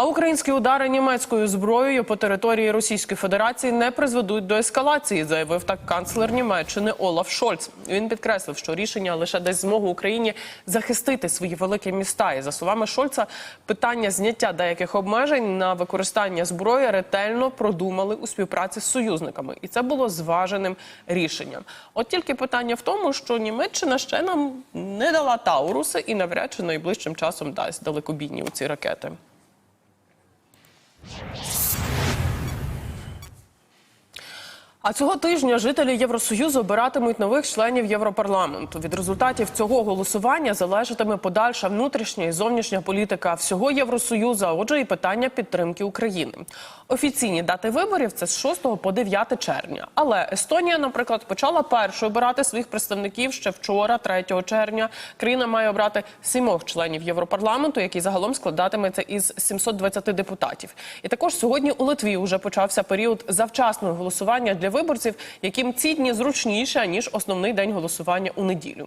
А українські удари німецькою зброєю по території Російської Федерації не призведуть до ескалації, заявив так канцлер Німеччини Олаф Шольц. Він підкреслив, що рішення лише дасть змогу Україні захистити свої великі міста. І за словами Шольца, питання зняття деяких обмежень на використання зброї ретельно продумали у співпраці з союзниками, і це було зваженим рішенням. От тільки питання в тому, що Німеччина ще нам не дала Тауруси і навряд чи найближчим часом дасть далекобійні у ці ракети. А цього тижня жителі Євросоюзу обиратимуть нових членів Європарламенту. Від результатів цього голосування залежатиме подальша внутрішня і зовнішня політика всього Євросоюзу, а отже, і питання підтримки України. Офіційні дати виборів це з 6 по 9 червня. Але Естонія, наприклад, почала першою обирати своїх представників ще вчора, 3 червня. Країна має обрати сімох членів Європарламенту, який загалом складатиметься із 720 депутатів. І також сьогодні у Литві вже почався період завчасного голосування для виборців, яким ці дні зручніше ніж основний день голосування у неділю.